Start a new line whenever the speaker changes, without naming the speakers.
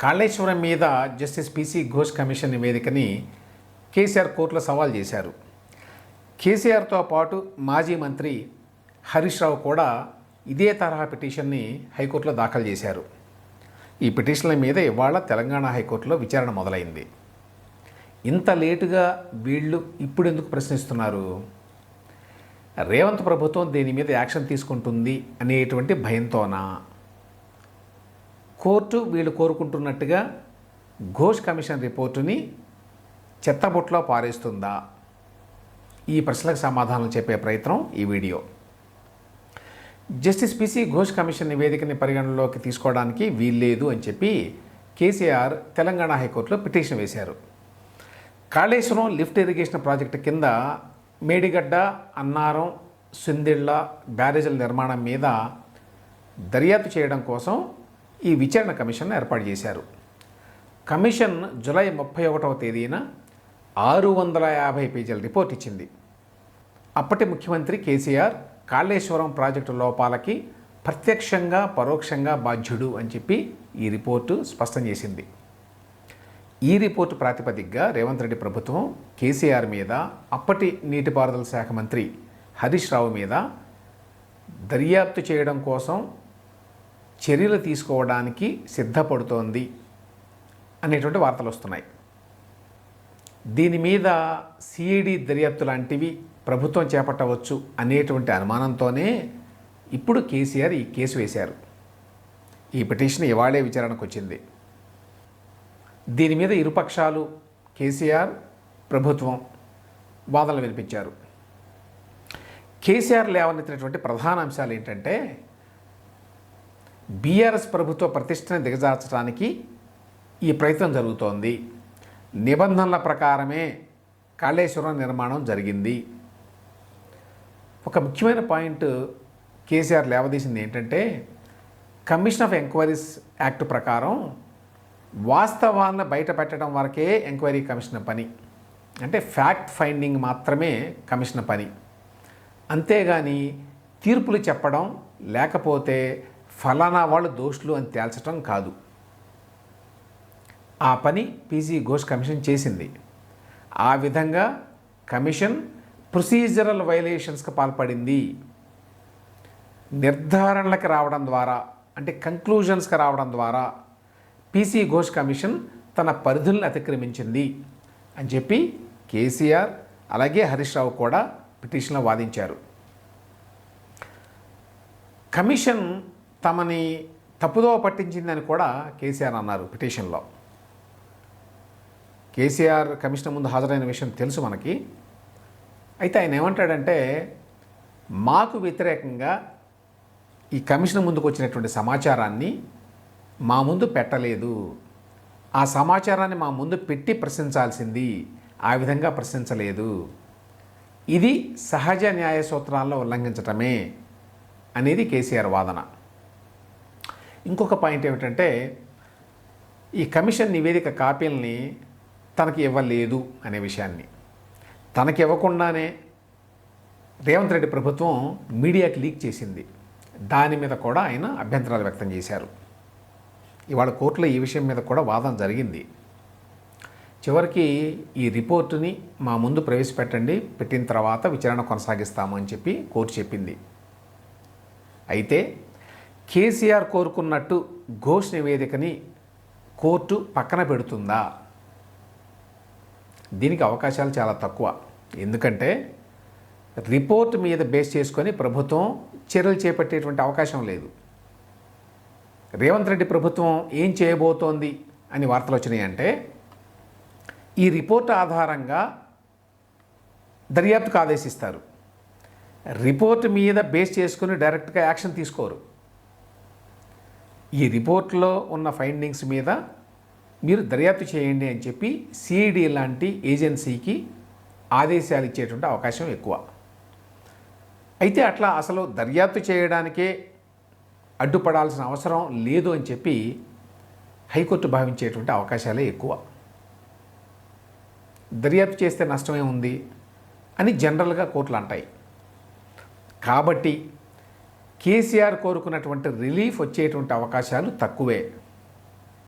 కాళేశ్వరం మీద justice PC Ghosh commission నివేదికని KCR కోర్టులో సవాల్ చేశారు. కేసీఆర్తో పాటు మాజీ మంత్రి హరీష్ రావు కూడా ఇదే తరహా పిటిషన్ని హైకోర్టులో దాఖలు చేశారు. ఈ పిటిషన్ల మీద ఇవాళ తెలంగాణ హైకోర్టులో విచారణ మొదలైంది. ఇంత లేటుగా వీళ్ళు ఇప్పుడు ఎందుకు ప్రశ్నిస్తున్నారు? రేవంత్ ప్రభుత్వం దీని మీద యాక్షన్ తీసుకుంటుంది అనేటువంటి భయంతోనా? కోర్టు వీళ్ళు కోరుకుంటున్నట్టుగా ఘోష్ కమిషన్ రిపోర్టుని చెత్తబుట్లో పారేస్తుందా? ఈ ప్రశ్నలకు సమాధానం చెప్పే ప్రయత్నం ఈ video. Justice PC Ghosh commission నివేదికని పరిగణనలోకి తీసుకోవడానికి వీల్లేదు అని చెప్పి కేసీఆర్ తెలంగాణ హైకోర్టులో పిటిషన్ వేశారు. కాళేశ్వరం లిఫ్ట్ ఇరిగేషన్ ప్రాజెక్టు కింద మేడిగడ్డ అన్నారం సుందిళ్ళ బ్యారేజీల నిర్మాణం మీద దర్యాప్తు చేయడం కోసం ఈ విచారణ కమిషన్ ఏర్పాటు చేశారు. కమిషన్ జూలై ముప్పై ఒకటవ తేదీన ఆరు వందల యాభై పేజీల రిపోర్ట్ ఇచ్చింది. అప్పటి ముఖ్యమంత్రి కేసీఆర్ కాళేశ్వరం ప్రాజెక్టు లోపాలకి ప్రత్యక్షంగా పరోక్షంగా బాధ్యుడు అని చెప్పి ఈ రిపోర్టు స్పష్టం చేసింది. ఈ రిపోర్టు ప్రాతిపదికగా రేవంత్ రెడ్డి ప్రభుత్వం కేసీఆర్ మీద అప్పటి నీటిపారుదల శాఖ మంత్రి హరీష్ రావు మీద దర్యాప్తు చేయడం కోసం చర్యలు తీసుకోవడానికి సిద్ధపడుతోంది అనేటువంటి వార్తలు వస్తున్నాయి. దీని మీద సిఐడి దర్యాప్తు లాంటివి ప్రభుత్వం చేపట్టవచ్చు అనేటువంటి అనుమానంతోనే ఇప్పుడు కేసీఆర్ ఈ కేసు వేశారు. ఈ పిటిషన్ ఇవాళే విచారణకు వచ్చింది. దీని మీద ఇరుపక్షాలు కేసీఆర్ ప్రభుత్వం వాదనలు వినిపించారు. కేసీఆర్ లేవనెత్తినటువంటి ప్రధాన అంశాలు ఏంటంటే బీఆర్ఎస్ ప్రభుత్వ ప్రతిష్టని దిగజార్చడానికి ఈ ప్రయత్నం జరుగుతోంది. నిబంధనల ప్రకారమే కాళేశ్వరం నిర్మాణం జరిగింది. ఒక ముఖ్యమైన పాయింట్ కేసీఆర్ లేవదీసింది ఏంటంటే కమిషన్ ఆఫ్ ఎంక్వైరీస్ యాక్ట్ ప్రకారం వాస్తవాలను బయట పెట్టడం వరకే ఎంక్వైరీ కమిషన్ పని. అంటే ఫ్యాక్ట్ ఫైండింగ్ మాత్రమే కమిషన్ పని. అంతేగాని తీర్పులు చెప్పడం లేకపోతే ఫలానా వాళ్ళు దోషులు అని తేల్చడం కాదు. ఆ పని పీజీ ఘోష్ కమిషన్ చేసింది. ఆ విధంగా కమిషన్ ప్రొసీజరల్ వైలేషన్స్కి పాల్పడింది. నిర్ధారణలకు రావడం ద్వారా అంటే కంక్లూజన్స్కి రావడం ద్వారా పీసీ ఘోష్ కమిషన్ తన పరిధులను అతిక్రమించింది అని చెప్పి కేసీఆర్ అలాగే హరీష్ రావు కూడా పిటిషన్లో వాదించారు. కమిషన్ తమని తప్పుదోవ పట్టించిందని కూడా కేసీఆర్ అన్నారు పిటిషన్లో. కేసీఆర్ కమిషన్ ముందు హాజరైన విషయం తెలుసు మనకి. అయితే ఆయన ఏమంటాడంటే మాకు వ్యతిరేకంగా ఈ కమిషన్ ముందుకు వచ్చినటువంటి సమాచారాన్ని మా ముందు పెట్టలేదు. ఆ సమాచారాన్ని మా ముందు పెట్టి ప్రశ్నించాల్సింది ఆ విధంగా ప్రశ్నించలేదు. ఇది సహజ న్యాయ సూత్రాల్లో ఉల్లంఘించటమే అనేది కేసీఆర్ వాదన. ఇంకొక పాయింట్ ఏమిటంటే ఈ కమిషన్ నివేదిక కాపీలని తనకి ఇవ్వలేదు అనే విషయాన్ని. తనకి ఇవ్వకుండానే రేవంత్ రెడ్డి ప్రభుత్వం మీడియాకి లీక్ చేసింది. దాని మీద కూడా ఆయన అభ్యంతరాలు వ్యక్తం చేశారు. ఇవాళ కోర్టులో ఈ విషయం మీద కూడా వాదన జరిగింది. చివరికి ఈ రిపోర్టుని మా ముందు ప్రవేశపెట్టండి పెట్టిన తర్వాత విచారణ కొనసాగిస్తాము అని చెప్పి కోర్టు చెప్పింది. అయితే కేసీఆర్ కోరుకున్నట్టు ఘోష్ నివేదికని కోర్టు పక్కన పెడుతుందా? దీనికి అవకాశాలు చాలా తక్కువ. ఎందుకంటే రిపోర్ట్ మీద బేస్ చేసుకొని ప్రభుత్వం చర్యలు చేపట్టేటువంటి అవకాశం లేదు. రేవంత్ రెడ్డి ప్రభుత్వం ఏం చేయబోతోంది అని వార్తలు వచ్చినాయంటే ఈ రిపోర్ట్ ఆధారంగా దర్యాప్తుకు ఆదేశిస్తారు. రిపోర్ట్ మీద బేస్ చేసుకుని డైరెక్ట్గా యాక్షన్ తీసుకోరు. ఈ రిపోర్ట్లో ఉన్న ఫైండింగ్స్ మీద మీరు దర్యాప్తు చేయండి అని చెప్పి సిఐడి లాంటి ఏజెన్సీకి ఆదేశాలు ఇచ్చేటువంటి అవకాశం ఎక్కువ. అయితే అట్లా అసలు దర్యాప్తు చేయడానికే అడ్డుపడాల్సిన అవసరం లేదు అని చెప్పి హైకోర్టు భావించేటువంటి అవకాశాలే ఎక్కువ. దర్యాప్తు చేస్తే నష్టమే ఉంది అని జనరల్గా కోర్టులు అంటాయి. కాబట్టి కేసీఆర్ కోరుకున్నటువంటి రిలీఫ్ వచ్చేటువంటి అవకాశాలు తక్కువే.